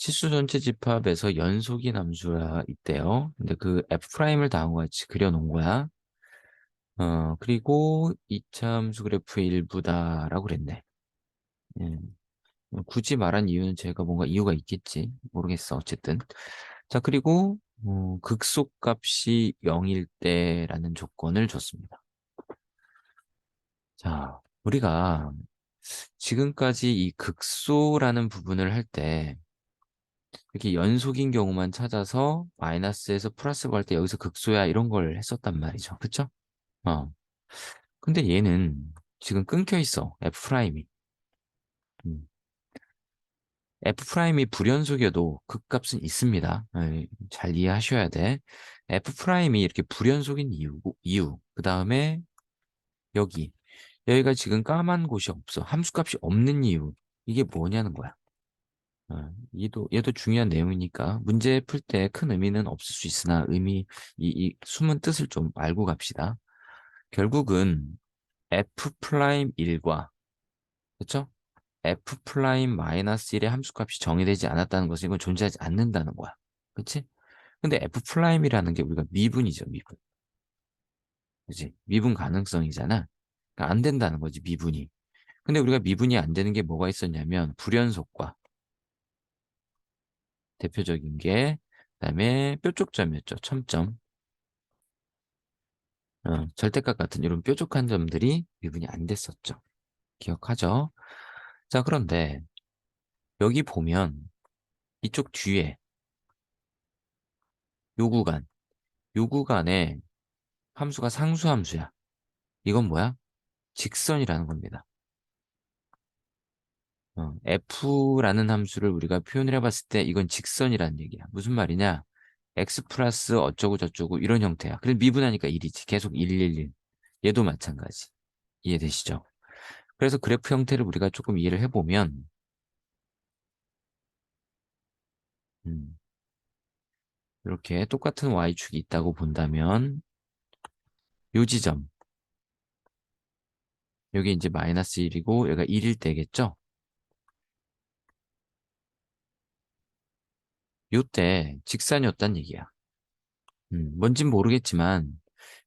치수 전체 집합에서 연속인 함수가 있대요. 근데 그 f'을 다음과 같이 그려놓은 거야. 어, 그리고 2차 함수 그래프의 일부다라고 그랬네. 예. 굳이 말한 이유는 제가 뭔가 이유가 있겠지. 모르겠어. 어쨌든. 자, 그리고 어, 극소값이 0일 때라는 조건을 줬습니다. 자, 우리가 지금까지 이 극소라는 부분을 할 때 이렇게 연속인 경우만 찾아서 마이너스에서 플러스 갈때 여기서 극소야 이런 걸 했었단 말이죠. 그쵸? 어. 근데 얘는 지금 끊겨 있어. F'이. 음. F'이 불연속이어도 극값은 있습니다. 예, 잘 이해하셔야 돼. F'이 이렇게 불연속인 이유, 이유. 그 다음에 여기. 여기가 지금 까만 곳이 없어. 함수값이 없는 이유. 이게 뭐냐는 거야. 어, 얘도, 얘도 중요한 내용이니까 문제 풀 때 큰 의미는 없을 수 있으나 의미, 이, 이 숨은 뜻을 좀 알고 갑시다. 결국은 F'1과 그렇죠? F'-1의 함수값이 정의되지 않았다는 것은 이건 존재하지 않는다는 거야. 그치? 근데 F'이라는 게 우리가 미분이죠, 미분. 그치? 미분 가능성이잖아. 그러니까 안 된다는 거지, 미분이. 근데 우리가 미분이 안 되는 게 뭐가 있었냐면 불연속과 대표적인 게 그다음에 뾰족점이었죠. 첨점. 어, 절대값 같은 이런 뾰족한 점들이 미분이 안 됐었죠. 기억하죠? 자, 그런데 여기 보면 이쪽 뒤에 요 구간, 요 구간에 함수가 상수함수야. 이건 뭐야? 직선이라는 겁니다. 어, f라는 함수를 우리가 표현을 해봤을 때 이건 직선이라는 얘기야. 무슨 말이냐? x 플러스 어쩌고 저쩌고 이런 형태야. 그래 미분하니까 1이지. 계속 1, 1, 1. 얘도 마찬가지. 이해되시죠? 그래서 그래프 형태를 우리가 조금 이해를 해보면 음, 이렇게 똑같은 y축이 있다고 본다면 요 지점 여기 이제 마이너스 1이고 얘가 1일 때겠죠? 요때 직선이었단 얘기야. 음, 뭔진 모르겠지만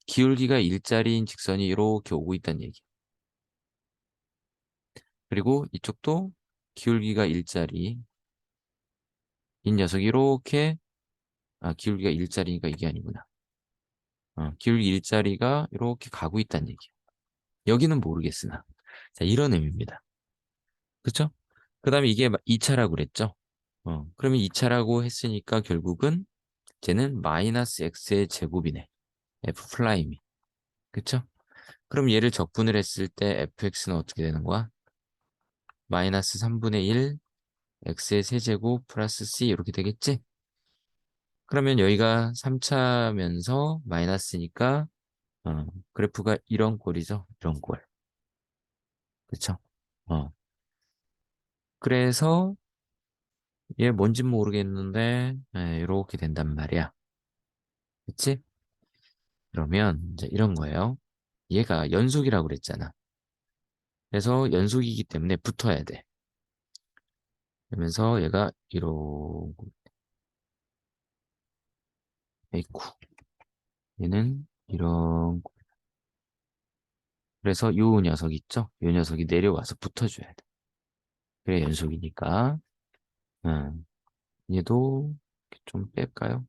기울기가 일자리인 직선이 이렇게 오고 있단 얘기. 그리고 이쪽도 기울기가 일자리 이 녀석이 이렇게 아 기울기가 일자리니까 이게 아니구나. 어, 기울기 일자리가 이렇게 가고 있다는 얘기야. 여기는 모르겠으나 자 이런 의미입니다. 그쵸? 그 다음에 이게 2차라고 그랬죠? 어, 그러면 2차라고 했으니까 결국은 쟤는 마이너스 x의 제곱이네. f 플라임이. 그쵸? 그럼 얘를 적분을 했을 때 fx는 어떻게 되는 거야? 마이너스 3분의 1 x의 세제곱 플러스 c 이렇게 되겠지? 그러면 여기가 3차면서 마이너스니까 어, 그래프가 이런 꼴이죠. 이런 꼴. 그쵸? 어. 그래서 얘 뭔진 모르겠는데 네, 이렇게 된단 말이야. 그치? 그러면 이제 이런 거예요. 얘가 연속이라고 그랬잖아. 그래서 연속이기 때문에 붙어야 돼. 그러면서 얘가 이러고 에이쿠 얘는 이런 그래서 요 녀석 있죠? 요 녀석이 내려와서 붙어줘야 돼. 그래 연속이니까 음, 얘도 좀 뺄까요?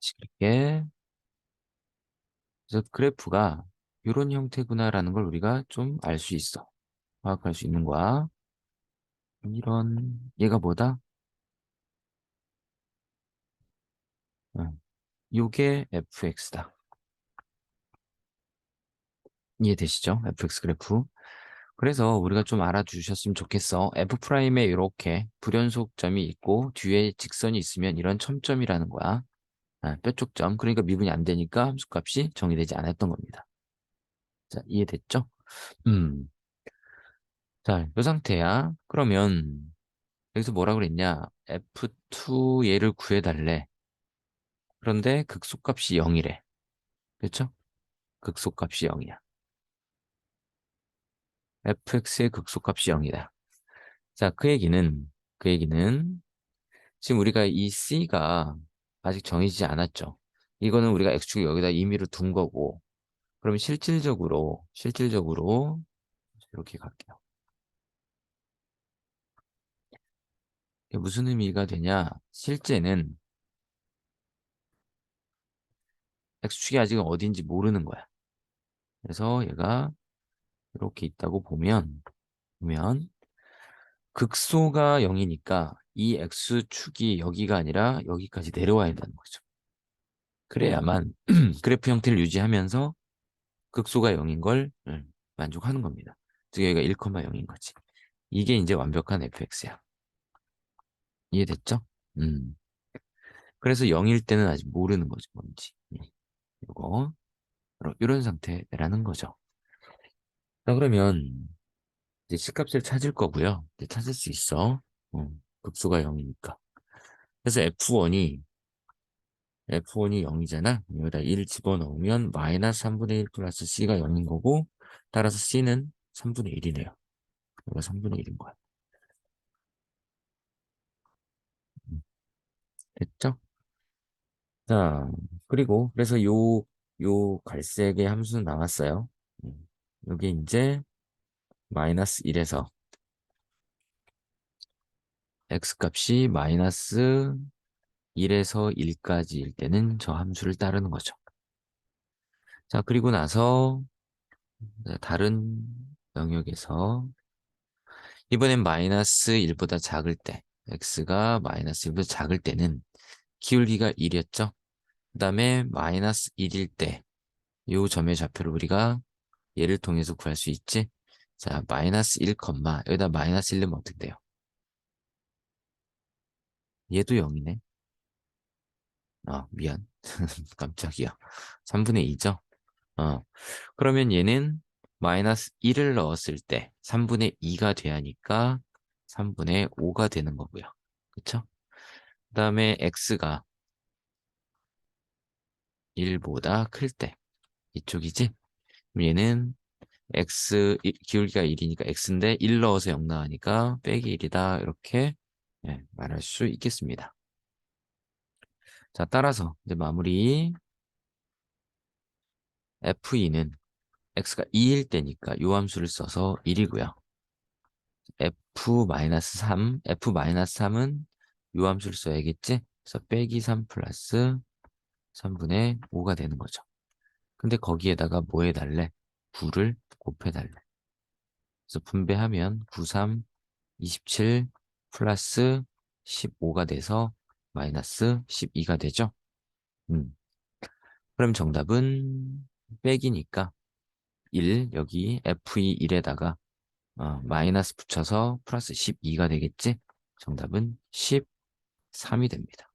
다시 그렇게 그래서 그래프가 이런 형태구나라는 걸 우리가 좀 알 수 있어. 파악할 수 있는 거야. 이런 얘가 뭐다? 응. 요게 fx다. 이해되시죠? fx 그래프. 그래서 우리가 좀 알아두셨으면 좋겠어. f'에 이렇게 불연속점이 있고 뒤에 직선이 있으면 이런 첨점이라는 거야. 아, 뾰족점. 그러니까 미분이 안 되니까 함수값이 정의되지 않았던 겁니다. 자, 이해됐죠? 음. 자, 이 상태야. 그러면 여기서 뭐라 그랬냐? F2 얘를 구해달래. 그런데 극소값이 0이래. 그렇죠? 극소값이 0이야. Fx의 극소값이 0이다. 자, 그 얘기는, 그 얘기는 지금 우리가 이 c가 아직 정해지지 않았죠. 이거는 우리가 x축 여기다 임의로 둔 거고, 그럼 실질적으로, 실질적으로 이렇게 갈게요. 이게 무슨 의미가 되냐? 실제는 x축이 아직 어딘지 모르는 거야. 그래서 얘가 이렇게 있다고 보면, 보면 극소가 0이니까 이 x축이 여기가 아니라 여기까지 내려와야 된다는 거죠. 그래야만 그래프 형태를 유지하면서 극소가 0인 걸 음, 만족하는 겁니다. 즉 여기가 1,0인 거지. 이게 이제 완벽한 fx야. 이해됐죠? 음. 그래서 0일 때는 아직 모르는 거죠. 뭔지. 이거 이런 상태라는 거죠. 자 그러면 이제 C값을 찾을 거고요. 이제 찾을 수 있어. 어, 극소가 0이니까. 그래서 F1이 F1이 0이잖아. 여기다 1 집어넣으면 마이너스 3분의 1 플러스 C가 0인 거고 따라서 C는 3분의 1이네요. 여기가 3분의 1인 거야. 음. 됐죠? 자, 그리고 그래서 요, 요 갈색의 함수는 나왔어요. 음, 여기 이제 마이너스 1에서 x값이 마이너스 1에서 1까지일 때는 저 함수를 따르는 거죠. 자, 그리고 나서 다른 영역에서 이번엔 마이너스 1보다 작을 때 x가 마이너스 1보다 작을 때는 기울기가 1이었죠. 그 다음에 마이너스 1일 때 이 점의 좌표를 우리가 얘를 통해서 구할 수 있지. 자, 마이너스 1, 여기다 마이너스 1 넣으면 어떻게 돼요? 얘도 0이네. 아, 미안. 깜짝이야. 3분의 2죠? 어. 그러면 얘는 마이너스 1을 넣었을 때 3분의 2가 돼야 하니까 3분의 5가 되는 거고요. 그쵸? 그 다음에 x가 1보다 클 때 이쪽이지? 얘는 x 기울기가 1이니까 x인데 1 넣어서 0 나가니까 빼기 1이다 이렇게 네, 말할 수 있겠습니다. 자 따라서 이제 마무리 f2는 x가 2일 때니까 요 함수를 써서 1이고요. f-3, f-3은 요 함수를 써야겠지? 그래서 빼기 3 플러스 3분의 5가 되는 거죠. 근데 거기에다가 뭐 해달래? 9를 곱해달래. 그래서 분배하면 9, 3, 27 플러스 15가 돼서 마이너스 12가 되죠. 음. 그럼 정답은 빼기니까 1 여기 F2 1에다가 어, 마이너스 붙여서 플러스 12가 되겠지? 정답은 13이 됩니다.